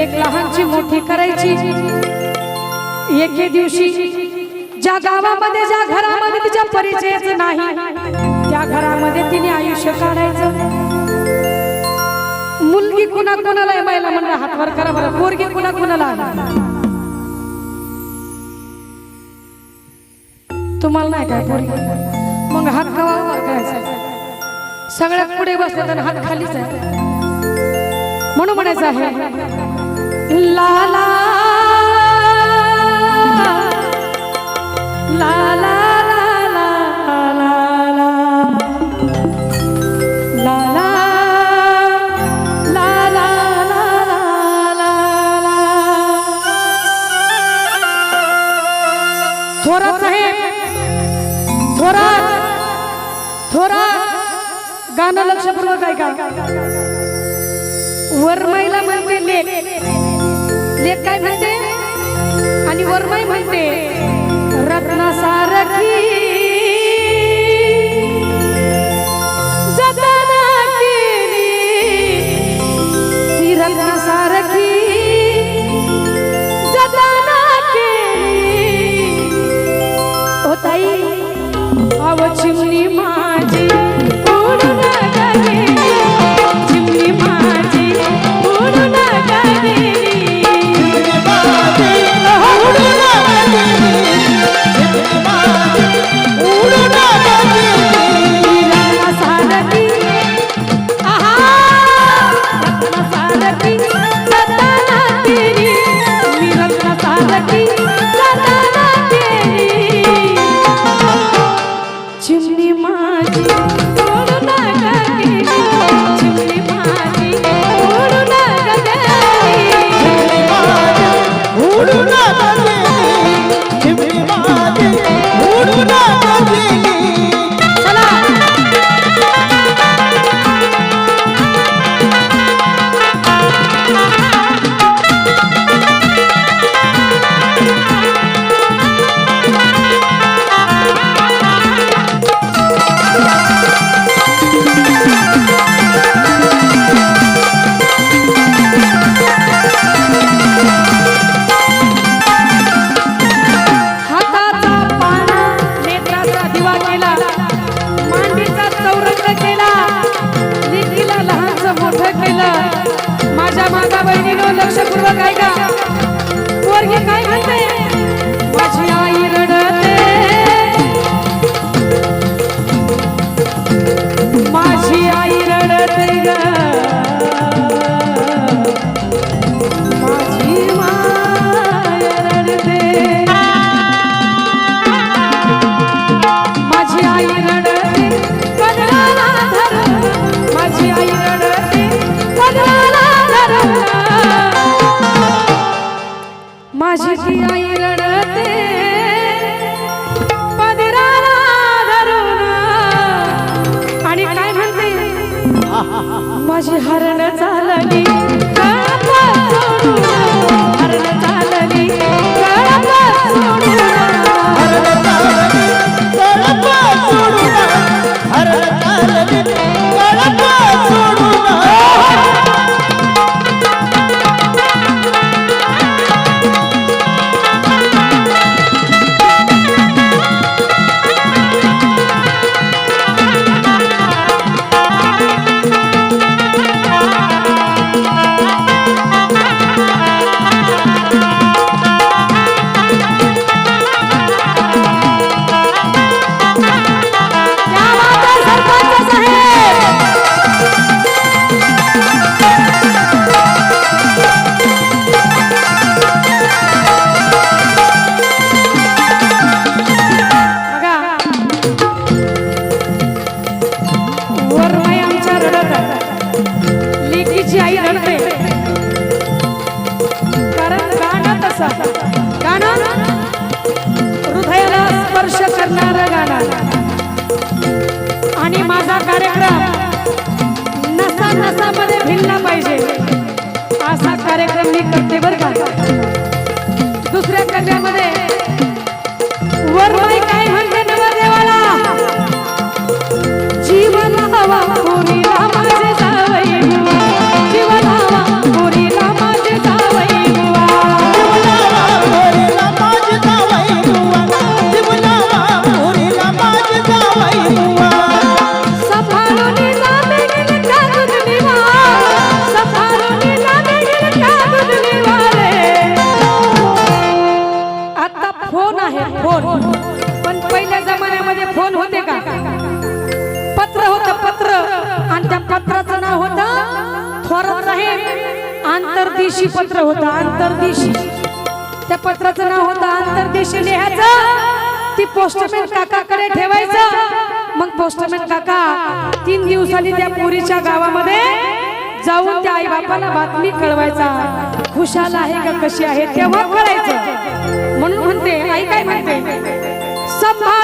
एक लहानची मोठी करायची. एके दिवशी ज्या गावामध्ये ज्या घरामध्ये तिच्या परिचयाचं नाही त्या घरामध्ये तिने आयुष्य काढायचं. मुलगी कुणा कुणाला आहे बायला म्हणलं हातवर करा बरं पोरगी कुणा कुणाला तुम्हाला नाही काय पोरगी? मग हात कवा करायचा. सगळ्यात पुढे बसले तर हात खालीच आहे म्हणून म्हणायचं आहे गाणं लक्षपूर्वक ऐका. वरमाईला म्हणते लेख. लेख काय म्हणते आणि वरमाई म्हणते रत्नासारखी. जतन काय म्हणताय? माझी ती आई रडते पदराला धरून। आणि काय म्हणते? माझी हरण चालली। वरमाई आमच्या रडत आहे. लेकीची आई रडते. कारण गाणं तसं गाणं हृदयाला स्पर्श करणारं गाणं. आणि माझा कार्यक्रम नसा नसामध्ये भिनला पाहिजे. आंतरदेशी पत्र होतं आंतरदेशी त्या पत्राचं नाव होतं आंतरदेशी लिहायचं. ती पोस्टमॅन काकाकडे ठेवायचं. मग पोस्टमॅन काका तीन दिवसांनी त्या पोरीच्या गावामध्ये जाऊन त्या आई बापाला बातमी कळवायचा. खुशाल आहे का कशी आहे तेव्हा कळायचं. म्हणून म्हणते आई काय म्हणते? सांभाळून